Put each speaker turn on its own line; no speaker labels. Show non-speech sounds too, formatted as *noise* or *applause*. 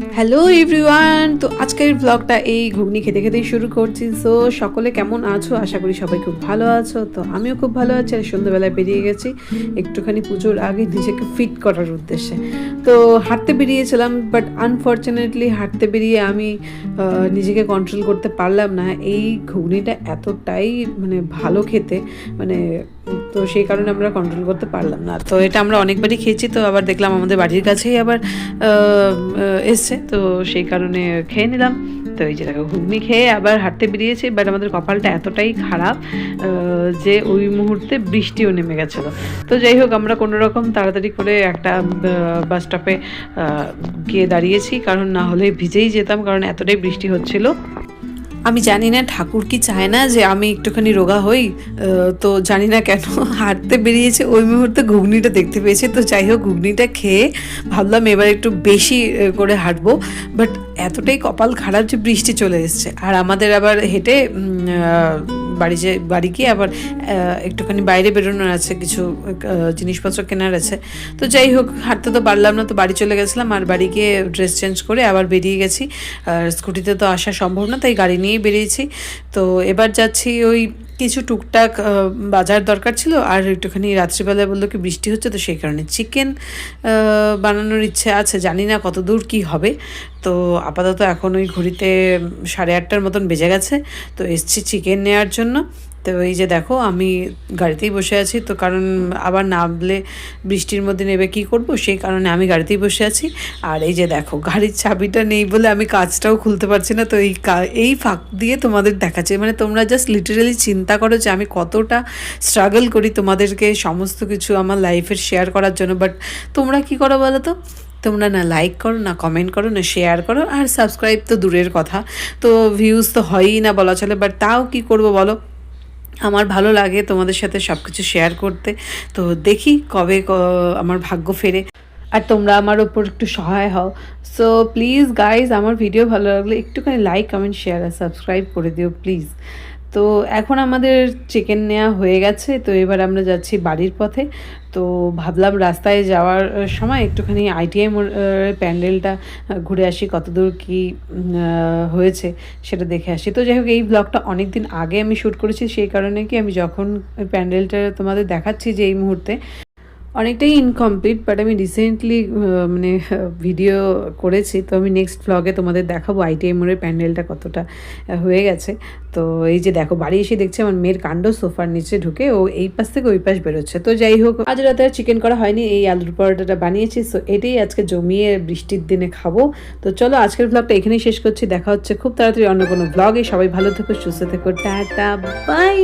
Hello everyone তো আজকের ব্লগটা এই ঘুগনি খেতে খেতেই শুরু করছি। সো সকলে কেমন আছো? আশা করি সবাই খুব ভালো আছো। তো আমিও খুব ভালো আছি আর সন্ধ্যাবেলায় বেরিয়ে গেছি একটুখানি পুজোর আগে নিজেকে ফিট করার উদ্দেশ্যে। তো হাঁটতে বেরিয়েছিলাম বাট আনফর্চুনেটলি হাঁটতে বেরিয়ে আমি নিজেকে কন্ট্রোল করতে পারলাম না। এই ঘুগনিটা এতটাই মানে ভালো খেতে মানে তো সেই কারণে আমরা কন্ট্রোল করতে পারলাম না। তো এটা আমরা অনেকবারই খেয়েছি, তো আবার দেখলাম আমাদের বাড়ির কাছেই আবার এসছে। তো সেই কারণে খেয়ে নিলাম। তো এই যে দেখো, ঘুগনি খেয়ে আবার হাঁটতে বেরিয়েছি বাট আমাদের কপালটা এতটাই খারাপ যে ওই মুহূর্তে বৃষ্টিও নেমে গেছিল। তো যাই হোক, আমরা কোনো রকম তাড়াতাড়ি করে একটা বাস স্টপে গিয়ে দাঁড়িয়েছি, কারণ না হলে ভিজেই যেতাম, কারণ এতটাই বৃষ্টি হচ্ছিল। আমি জানি না, ঠাকুর কি চায় না যে আমি একটুখানি রোগা হই? তো জানি না কেন *laughs* হাঁটতে বেরিয়েছে, ওই মুহূর্তে ঘুগনিটা দেখতে পেয়েছে। তো যাই হোক, ঘুগনিটা খেয়ে ভাবলাম এবার একটু বেশি করে হাঁটবো। বাট এতটাই কপাল খারাপ যে বৃষ্টি চলে এসছে। আর আমাদের আবার হেঁটে বাড়ি যে, বাড়ি গিয়ে আবার একটুখানি বাইরে বেরোনোর আছে, কিছু জিনিসপত্র কেনার আছে। তো যাই হোক, হাঁটতে তো পারলাম না, তো বাড়ি চলে গেছিলাম, আর বাড়ি গিয়ে ড্রেস চেঞ্জ করে আবার বেরিয়ে গেছি। আর স্কুটিতে তো আসা সম্ভব না, তাই গাড়ি নিয়েই বেরিয়েছি। তো এবার যাচ্ছি ওই কিছু টুকটাক বাজার দরকার ছিল আর একটুখানি রাত্রিবেলায় বলল কি বৃষ্টি হচ্ছে তো সেই কারণে চিকেন বানানোর ইচ্ছে আছে, জানি না কত দূর কী হবে। তো আপাতত এখন ওই ঘড়িতে সাড়ে আটটার মতন বেজে গেছে, তো এসছি চিকেন নেওয়ার জন্য। তো এই যে দেখো, আমি গাড়িতেই বসে আছি, তো কারণ আবার নামলে বৃষ্টির মধ্যে নেবে কি করব? সেই কারণে আমি গাড়িতেই বসে আছি। আর এই যে দেখো, গাড়ির চাবিটা নেই বলে আমি কাজটাও খুলতে পারছি না, তো এই এই ফাঁক দিয়ে তোমাদের দেখাচ্ছে। মানে তোমরা জাস্ট লিটারালি চিন্তা করো যে আমি কতটা স্ট্রাগল করি তোমাদেরকে সমস্ত কিছু আমার লাইফের শেয়ার করার জন্য। বাট তোমরা কি করো বলো তো? তোমরা না লাইক করো, না কমেন্ট করো, না শেয়ার করো, আর সাবস্ক্রাইব তো দূরের কথা। তো ভিউজ তো হয়ই না বলা চলে বাট তাও কি করব বলো? আমার ভালো লাগে তোমাদের সাথে সব কিছু শেয়ার করতে। তো দেখি কবে আমার ভাগ্য ফেরে। আর তোমরা আমার ওপর একটু সহায় হও। সো প্লিজ গাইজ আমার ভিডিও ভালো লাগলে একটুখানি লাইক কমেন্ট শেয়ার আর সাবস্ক্রাইব করে দিও প্লিজ তো এখন আমাদের চিকেন নেওয়া হয়ে গেছে, তো এবার আমরা যাচ্ছি বাড়ির পথে। তো ভাবলাম রাস্তায় যাওয়ার সময় একটুখানি আইটিআই প্যান্ডেলটা ঘুরে আসি কতদূর কি হয়েছে সেটা দেখে আসি। তো যাই হোক, এই ব্লগটা অনেক দিন আগে আমি শ্যুট করেছি, সেই কারণে কি আমি যখন প্যান্ডেলটা তোমাদের দেখাচ্ছি যে এই মুহূর্তে অনেকটাই ইনকমপ্লিট বাট আমি রিসেন্টলি মানে ভিডিও করেছি। তো আমি নেক্সট ব্লগে তোমাদের দেখাবো আইটিআই মোড়ের প্যান্ডেলটা কতটা হয়ে গেছে। তো এই যে দেখো, বাড়ি এসে দেখছি আমার মেয়ের কাণ্ড সোফার নিচে ঢুকে ও এই পাশ থেকে ওই পাশ বেরোচ্ছে। তো যাই হোক, আজ রাতে আর চিকেন করা হয়নি, এই আলুর পরোটাটা বানিয়েছি। সো এটাই আজকে জমিয়ে বৃষ্টির দিনে খাব। তো চলো, আজকের ব্লগটা এখানেই শেষ করছি। দেখা হচ্ছে খুব তাড়াতাড়ি অন্য কোনো ব্লগে সবাই ভালো থেকো, সুস্থ থেকো, টাটা বাই